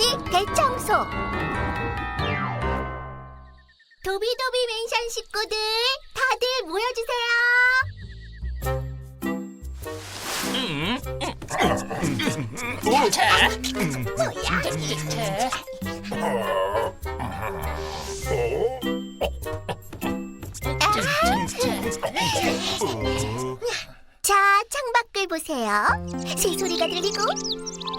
먼지 대청소. 도비도비 멘션 식구들 다들 모여주세요. 자 창밖을 보세요. 새소리가 들리고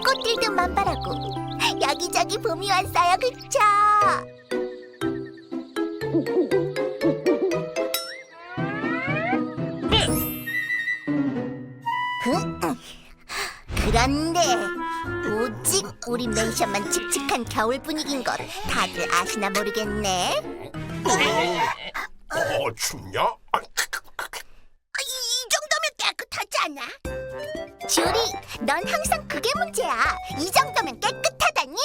꽃들도 만발하고 여기저기 봄이 왔어요 그쵸? 응? 그런데 오직 우리 맨션만 칙칙한 겨울 분위기인 것 다들 아시나 모르겠네 어, 춥냐? 아, 이, 이 정도면 깨끗하지 않아? 주리, 넌 항상 그게 문제야. 이 정도면 깨끗 하다니.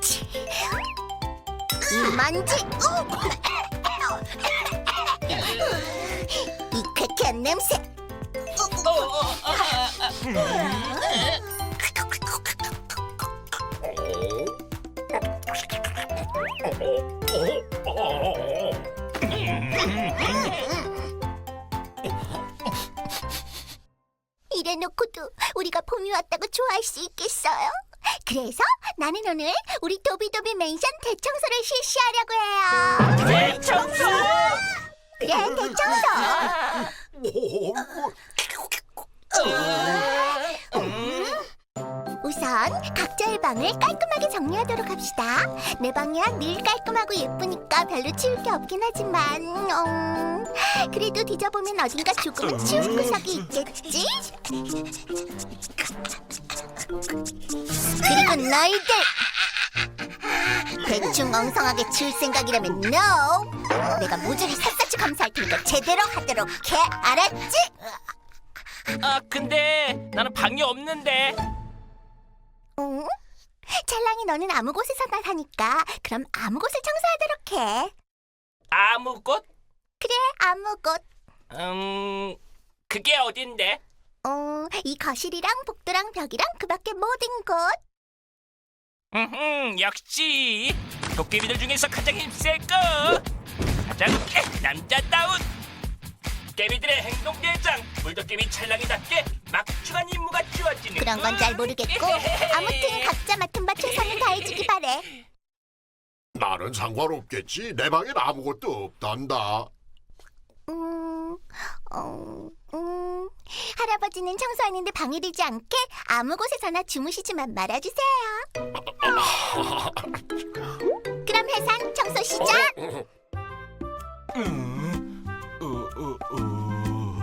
치. 이 먼지. 우. 이 쾌쾌한 냄새. 어, 어, 어. 이래놓고도 우리가 봄이 왔다고 좋아할 수 있겠어요? 그래서 나는 오늘 우리 도비도비 맨션 대청소를 실시하려고 해요. 대청소! 그래, 대청소. 오, 우선 각자의 방을 깔끔하게 정리하도록 합시다. 내 방이야 늘 깔끔하고 예쁘니까 별로 치울 게 없긴 하지만, 음, 그래도 뒤져보면 어딘가 조금은 치울 구석이 있겠지? 그리고 너희들! 대충 엉성하게 치울 생각이라면 no! 내가 모조리 샅샅이 검사할 테니까 제대로 하도록 해, 알았지? 아 근데 나는 방이 없는데 응? 찰랑이 너는 아무 곳에서나 사니까 그럼 아무 곳을 청소하도록 해. 아무 곳? 그래, 아무 곳. 음 그게 어딘데? 어, 이 거실이랑 복도랑 벽이랑 그 밖에 모든 곳. 음 역시 도깨비들 중에서 가장 거 가장 에, 남자다운 깨비들의 행동 대장 물도깨비 찰랑이답게 막중한 임무가 주어지는 그런 건 잘 모르겠고 아무튼 각자 맡은 바 최선을 다해주기 바래. 나는 상관없겠지. 내 방엔 아무것도 없단다. 음, 어, 음, 할아버지는 청소하는데 방해되지 않게 아무 곳에서나 주무시지만 말아주세요. 그럼 해산 청소 시작. 음, 어, 어,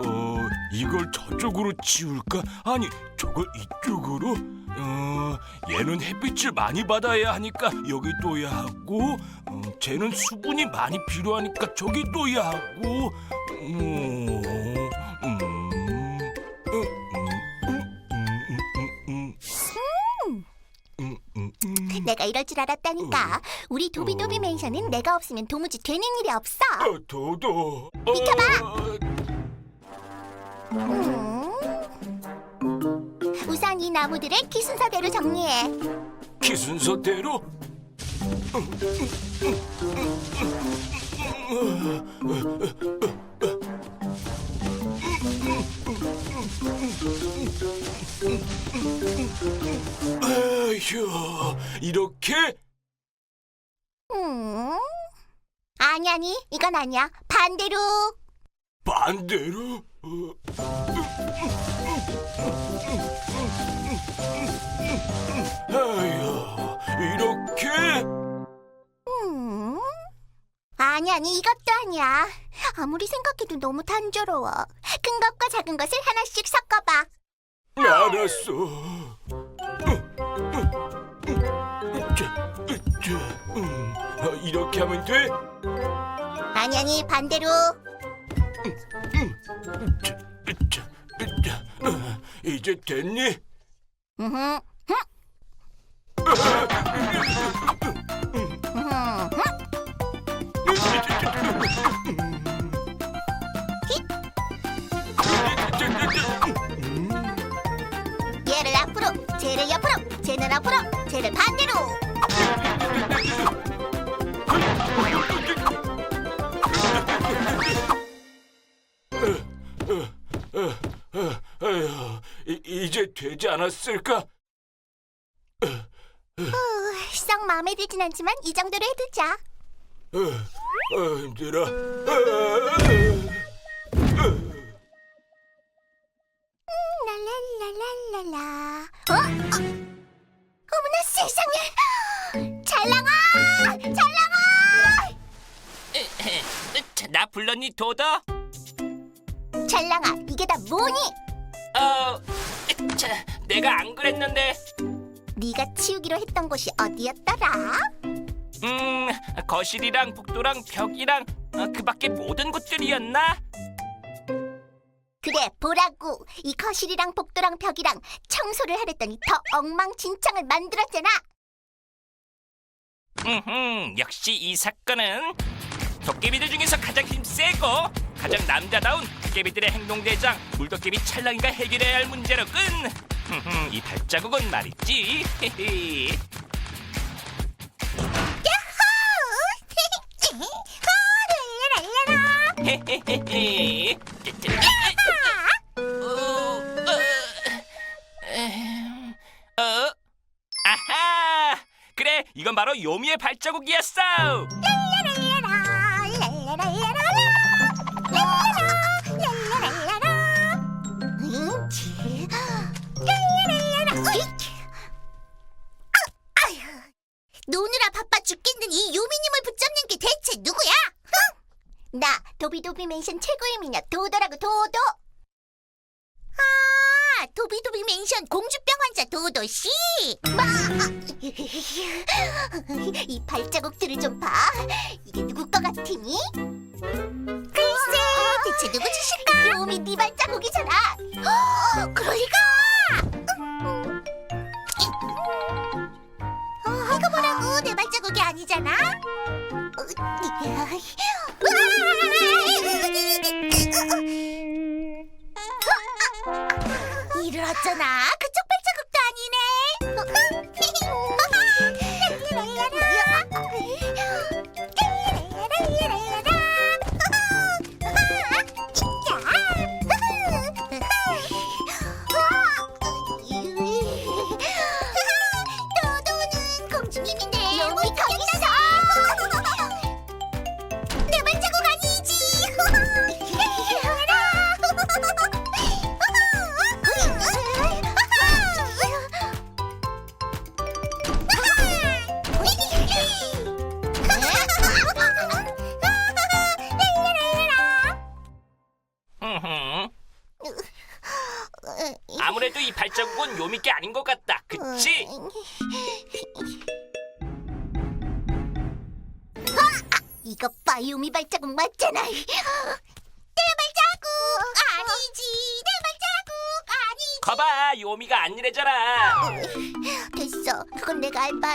어, 어, 이걸 저쪽으로 치울까? 아니, 저걸 이쪽으로? 어, 얘는 햇빛을 많이 받아야 하니까 여기 둬야 하고, 어, 쟤는 수분이 많이 필요하니까 저기 둬야 하고, 음, 음, 내가 이럴 줄 알았다니까. 우리 도비도비 맨션은 내가 없으면 도무지 되는 일이 없어. 어, 도도. 비켜봐. 어, 음. 우선 이 나무들을 기순서대로 정리해. 기순서대로 아휴 이렇게 음. 아니 아니 이건 아니야. 반대로. 반대로 어. 아휴 이렇게 아니 아니 이것도 아니야. 아무리 생각해도 너무 단조로워. 큰 것과 작은 것을 하나씩 섞어봐. 알았어. 음, 어, 이렇게 하면 돼? 아니 아니 반대로. 자, 자, 자, 어, 이제 됐니? 음흠. 얘를 앞으로, 쟤를 옆으로, 쟤는 앞으로, 쟤를 반대로. 에휴, 이, 이제 되지 않았을까? 썩 마음에 들진 않지만 이 정도로 해두자. 어, 어, 힘들어. 어, 랄랄랄랄랄라. 어? 어? 어머나 세상에! 찰랑아! 찰랑아! 자, 나 불렀니 도도? 찰랑아, 이게 다 뭐니? 어, 자, 내가 안 그랬는데. 네가 치우기로 했던 곳이 어디였더라? 음, 거실이랑 복도랑 벽이랑 어, 그 밖에 모든 곳들이었나? 그래 보라고 이 거실이랑 복도랑 벽이랑 청소를 하랬더니 더 엉망진창을 만들었잖아 음, 역시 이 사건은 도깨비들 중에서 가장 힘세고 가장 남자다운 도깨비들의 행동대장 물도깨비 찰랑이가 해결해야 할 문제로군. 흠흠, 이 발자국은 말이지. 어, 어, 어, 아하! 그래, 이건 바로 요미의 발자국이었어. 노느라 바빠 죽겠는 이 요미님을 붙잡는 게 대체 누구야? 흥! 나 도비도비 맨션 최고의 미녀 도도라고 도도. 아, 도비도비 맨션 공주병 환자 도도 씨. 마. 이 발자국들을 좀 봐. 이게 누구 거 같으니? 글쎄, 대체 누구 짓일까? 요미 네 발자국이잖아. 어, 그럴 리가. 어, 이거 보라고 내 발자국이 아니잖아. 이를 어쩌나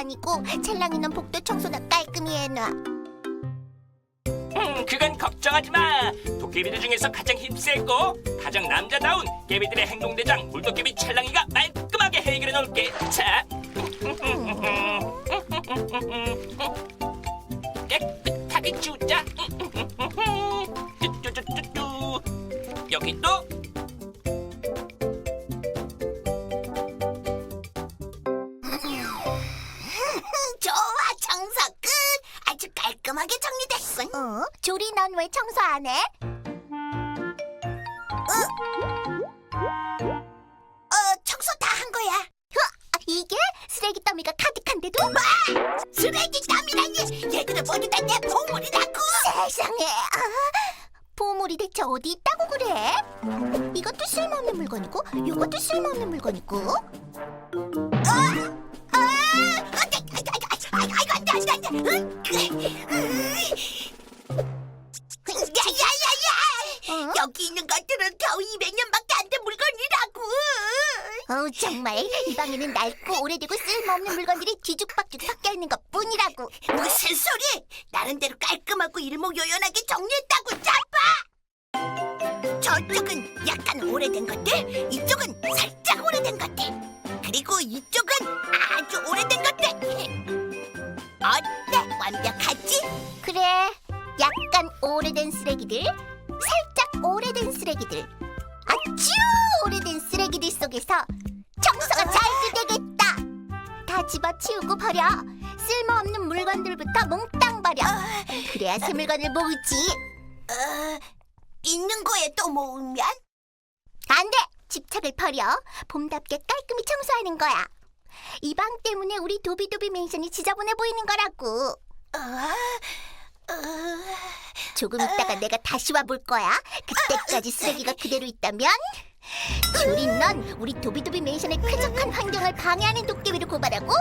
아니고 찰랑이는 복도 청소나 깔끔히 해놔. 음, 그건 걱정하지 마. 도깨비들 중에서 가장 힘세고 가장 남자다운 깨비들의 행동대장 물도깨비 찰랑이가 깔끔하게 해결해 놓을게. 자, 깨끗하게 치우자. 쭈쭈쭈쭈쭈. 여기 또. 해? 어? 어, 청소 다 한 거야. 어, 이게 쓰레기 더미가 가득한데도? 뭐? 쓰레기 더미라니? 얘들은 모두 다내 보물이라고. 세상에. 아, 보물이 대체 어디 있다고 그래? 이것도 쓸모없는 물건이고, 이것도 쓸모없는 물건이고. 어? 아! 안 돼! 아이고, 아이고, 아이고, 아이고, 안 돼, 안 돼, 안 돼! 응? 야야야야! 정말. 이 방에는 낡고 오래되고 쓸모없는 물건들이 뒤죽박죽 섞여 있는 것 뿐이라고! 무슨 소리! 나름대로 깔끔하고 일목요연하게 정리했다고, 짜파! 저쪽은 약간 오래된 것들, 이쪽은 살짝 오래된 것들. 그리고 이쪽은 아주 오래된 것들. 어때? 완벽하지? 그래. 약간 오래된 쓰레기들, 살짝 오래된 쓰레기들, 아주 오래된 쓰레기들 속에서 청소가 잘 되겠다. 다 집어치우고 버려. 쓸모없는 물건들부터 몽땅 버려. 그래야 새 물건을 모으지. 어, 있는 거에 또 모으면? 안 돼! 집착을 버려. 봄답게 깔끔히 청소하는 거야. 이 방 때문에 우리 도비도비 맨션이 지저분해 보이는 거라고. 조금 있다가 내가 다시 와 볼 거야. 그때까지 쓰레기가 그대로 있다면 조린 넌 우리 도비도비 맨션의 쾌적한 환경을 방해하는 도깨비를 고발하고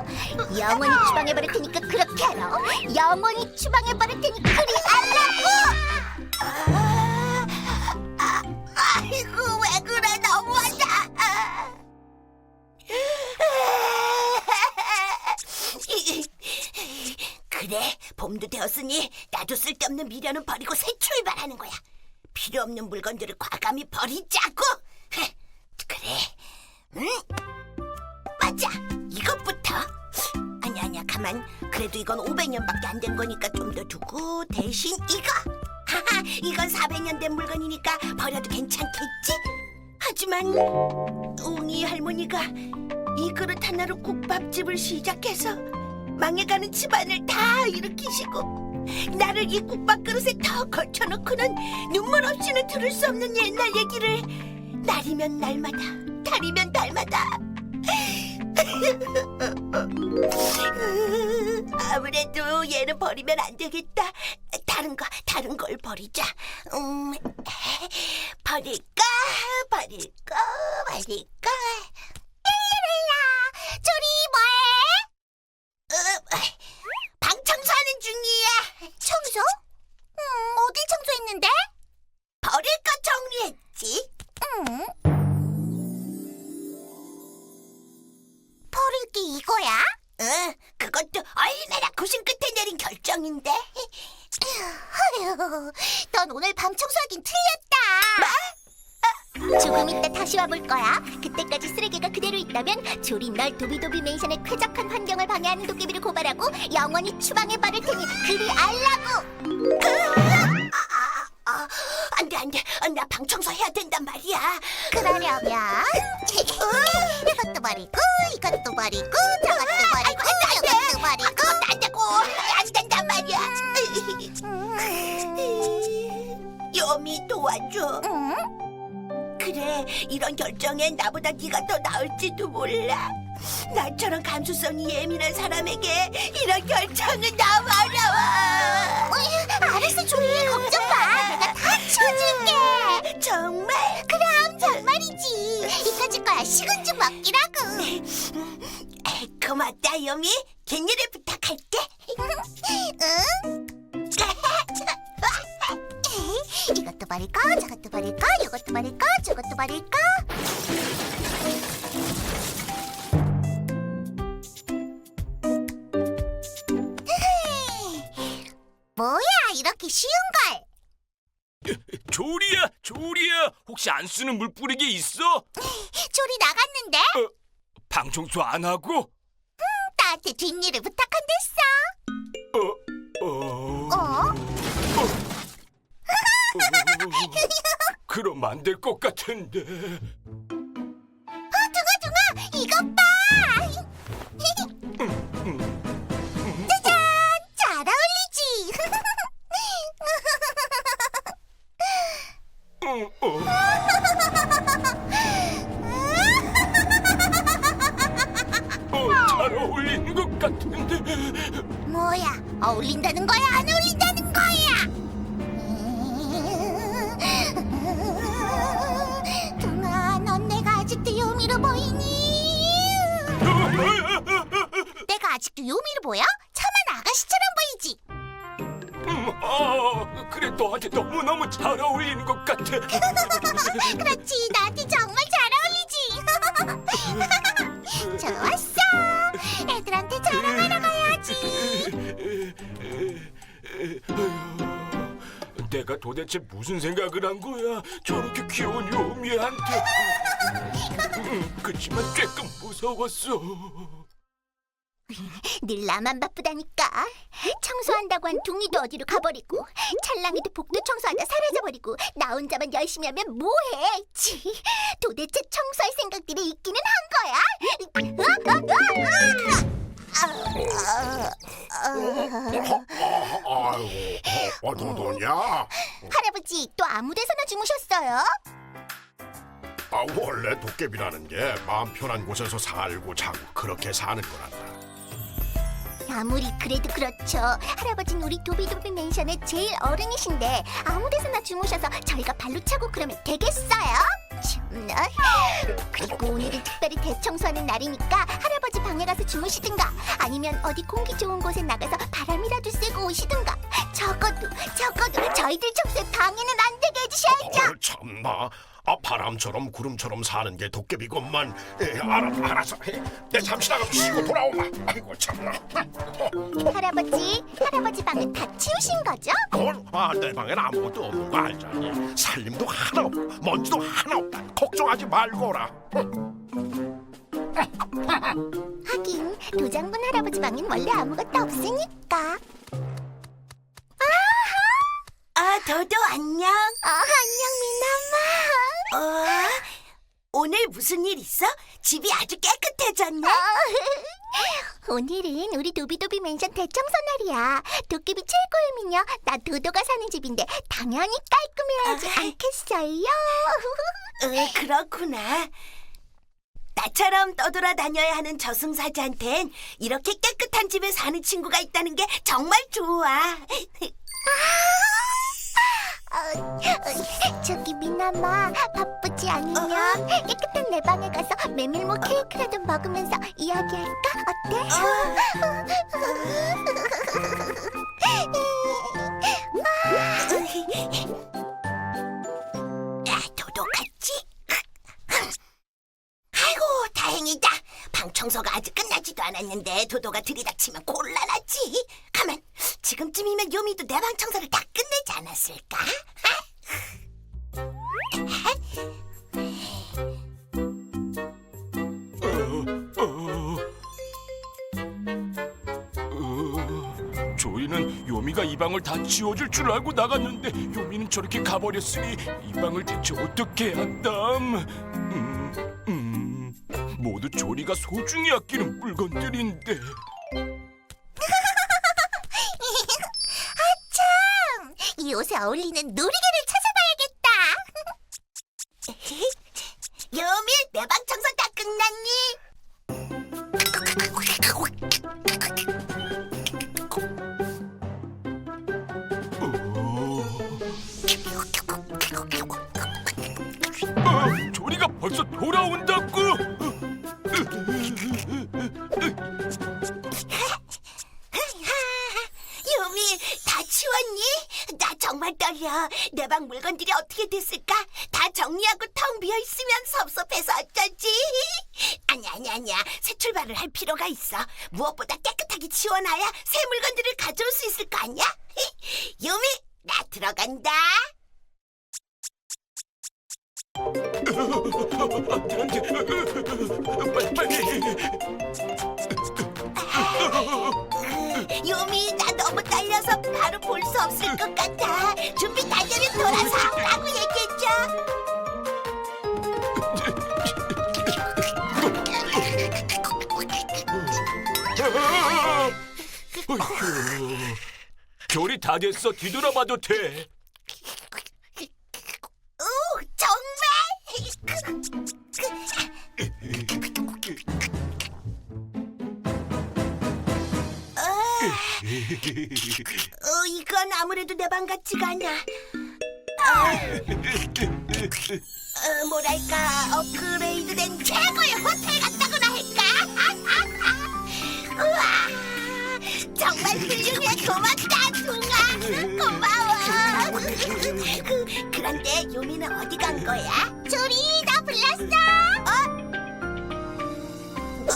영원히 추방해버릴 테니까 그렇게 하라. 영원히 추방해버릴 테니 그리 하라고. 아이고 왜 그래 너무하다. 그래 봄도 되었으니 나도 쓸데없는 미련은 버리고 새 출발하는 거야. 필요 없는 물건들을 과감히 버리자고. 그래. 응? 맞아. 이것부터. 아니 아니야 가만. 그래도 이건 500년밖에 안 된 거니까 좀 더 두고 대신 이거. 하하 이건 400년 된 물건이니까 버려도 괜찮겠지? 하지만 웅이 할머니가 이 그릇 하나로 국밥집을 시작해서 망해가는 집안을 다 일으키시고 나를 이 국밥 그릇에 더 걸쳐놓고는 눈물 없이는 들을 수 없는 옛날 얘기를 날이면 날마다 달이면 달마다 아무래도 얘는 버리면 안 되겠다 다른 거 다른 걸 버리자 음 버릴까 버릴까 버릴까 랄랄라 조리 뭐해? 어, 방 청소하는 중이야. 청소? 음, 어딜 청소했는데? 버릴 거 정리했지. 음. 버릴 게 이거야? 응, 그것도 얼마나 고심 끝에 내린 결정인데. 아휴, 넌 오늘 방 청소하긴 틀렸다. 뭐? 조금 이따 다시 와볼 거야. 그때까지 쓰레기가 그대로 있다면 조린 널 도비도비 맨션의 쾌적한 환경을 방해하는 도깨비를 고발하고 영원히 추방해 버릴 테니 그리 알라고. 아, 안 돼 안 돼, 나 방 청소해야 된단 말이야. 그러려면 이것도 버리고 이것도 버리고 저것도 버리고 이것도 버리고. 그것도 안 되고. 안 된단 말이야. 요미 도와줘. 그래 이런 결정엔 나보다 네가 더 나을지도 몰라. 나처럼 감수성이 예민한 사람에게 이런 결정은 너무 어려워 알았어 조이 걱정 마 쳐줄게 정말? 그럼 정말이지. 이까짓 거야. 식은 죽 먹기라고. 고맙다 요미. 겐일을 부탁할게. 응? 이것도 버릴까? 저것도 버릴까? 이것도 버릴까? 저것도 버릴까? 뭐야 이렇게 쉬운 걸 조리야, 조리야. 혹시 안 쓰는 물 뿌리기 있어? 조리 나갔는데 방 청소 안 하고? 나한테 뒷일을 부탁한댔어 어, 어, 어? 그럼 안 될 것 같은데. 둥아 둥아 이것 봐 짜잔 어, 잘 어울리는 것 같은데. 뭐야 어울린다는 거야 안 어울린다는 거야 둥아 넌 내가 아직도 요미로 보이니 내가 아직도 요미로 보여? 참한 아가씨처럼 보이지 음, 아, 그래 너한테 너무 너무 잘 어울리는 것 같아. 그렇지 나한테 정말 잘 어울리지 좋았어 애들한테 자랑하러 가야지 내가 도대체 무슨 생각을 한 거야? 저렇게 귀여운 요미한테. 음, 그치만 조금 무서웠어. 늘 나만 바쁘다니까. 청소한다고 한 둥이도 어디로 가버리고 찰랑이도 복도 청소하다 사라져버리고 나 혼자만 열심히 하면 뭐해? 치, 도대체 청소할 생각들이 있기는 한 거야? 아, 아이고, 어, 도도냐? 할아버지 또 아무 데서나 주무셨어요? 아, 원래 도깨비라는 게 마음 편한 곳에서 살고 자고 그렇게 사는 거란다. 아무리 그래도 그렇죠. 할아버지는 우리 도비도비 맨션의 제일 어른이신데 아무 데서나 주무셔서 저희가 발로 차고 그러면 되겠어요? 참나. 그리고 오늘은 특별히 대청소하는 날이니까 할아버지 방에 가서 주무시든가 아니면 어디 공기 좋은 곳에 나가서 바람이라도 쐬고 오시든가 적어도 적어도 저희들 청소에 방해는 안 되게 해주셔야죠. 어, 참나. 아, 바람처럼 구름처럼 사는 게 도깨비건만. 에, 알아, 알아서. 해. 내 잠시 나가 쉬고 돌아오마. 아이고, 참나. 할아버지, 할아버지 방은 다 치우신 거죠? 뭘? 아, 내 방엔 아무것도 없는 거 알잖니. 살림도 하나 없고 먼지도 하나 없다. 걱정하지 말거라. 하긴 도장군 할아버지 방엔 원래 아무것도 없으니까. 아, 도도 안녕. 어, 안녕 미나마. 어? 오늘 무슨 일 있어? 집이 아주 깨끗해졌네. 오늘은 우리 도비도비 맨션 대청소 날이야. 도깨비 최고의 미녀 나 도도가 사는 집인데 당연히 깔끔해야지 아. 않겠어요? 어, 그렇구나. 나처럼 떠돌아다녀야 하는 저승사자한텐 이렇게 깨끗한 집에 사는 친구가 있다는 게 정말 좋아. 어, 어, 저기 미나마 바쁘지 않으면 깨끗한 내 방에 가서 메밀모 케이크라도 먹으면서 이야기할까? 어때? 야, 도도 같지? 아이고, 다행이다. 방 청소가 아직 끝나지도 않았는데 도도가 들이닥치면 곤란하지. 가만, 지금쯤이면 요미도 내 방 청소를 다 끝내지 않았을까? 조이는 요미가 이 방을 다 치워줄 줄 알고 나갔는데 요미는 저렇게 가버렸으니 이 방을 대체 어떻게 한담? 음, 음, 모두 조리가 소중히 아끼는 물건들인데. 참! 이 옷에 어울리는 놀이개 됐을까? 다 정리하고 텅 비어 있으면 섭섭해서 어쩌지? 아니야, 아니야, 아니야. 새 출발을 할 필요가 있어. 무엇보다 깨끗하게 치워놔야 새 물건들을 가져올 수 있을 거 아니야? 요미, 나 들어간다. 빨리 빨리. 요미, 나 바로 볼 수 없을 것 같아. 준비 다 되면 돌아서 하라고 얘기했죠. 어휴, 조리 다 됐어. 뒤돌아봐도 돼. 어, 이건 아무래도 내 방 같지가 않아. 아, 어, 뭐랄까, 업그레이드된 최고의 호텔 같다고나 할까? 우와, 정말 훌륭해. 고맙다, 둥아. 고마워. 그, 그런데 요미는 어디 간 거야? 조리, 나 불렀어. 어,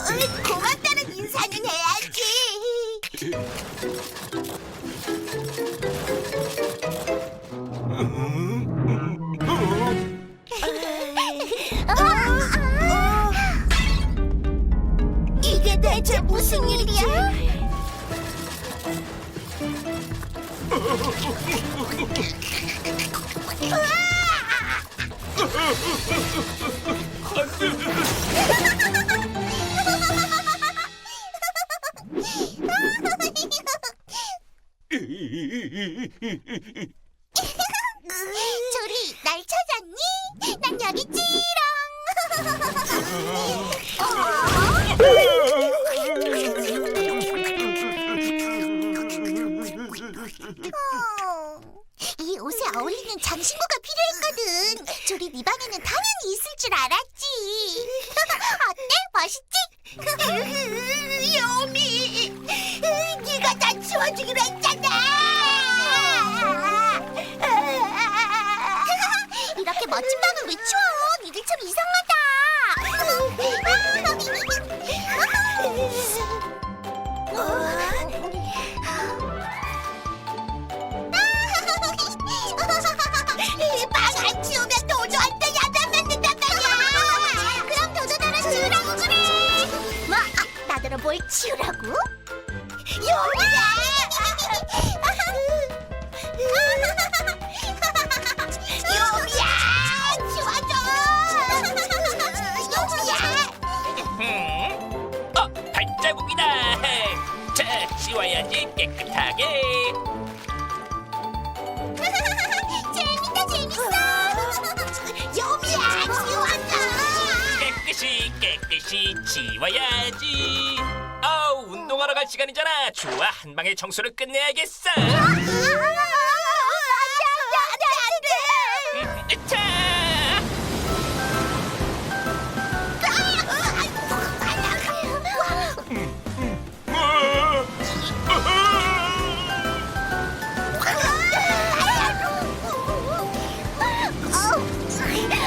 고맙다는 인사는 해야지. 대체 무슨 일이야? 깨끗이 치워야지. 아, 운동하러 갈 시간이잖아. 좋아, 한 방에 청소를 끝내야겠어. 자,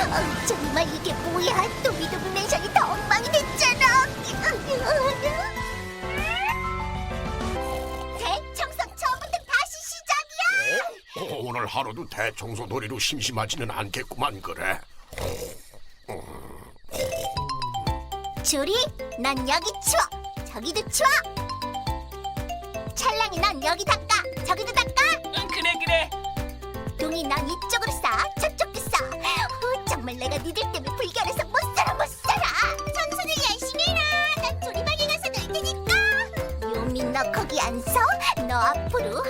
어, 정말 이게 뭐야? 오늘 하루도 대청소 놀이로 심심하지는 않겠구만 그래. 주리, 난 여기 치워. 저기도 치워. 찰랑이 난 여기 닦아. 저기도 닦아. 응, 그래 그래. 동이 난 이쪽으로 싸. 저쪽도 싸. 어, 정말 내가 니들 때문에 불결해서 못 살아 못 살아. 청소를 열심히 해라. 난 조리방에 가서 놀 테니까. 요미 너 거기 안 서? 너 앞으로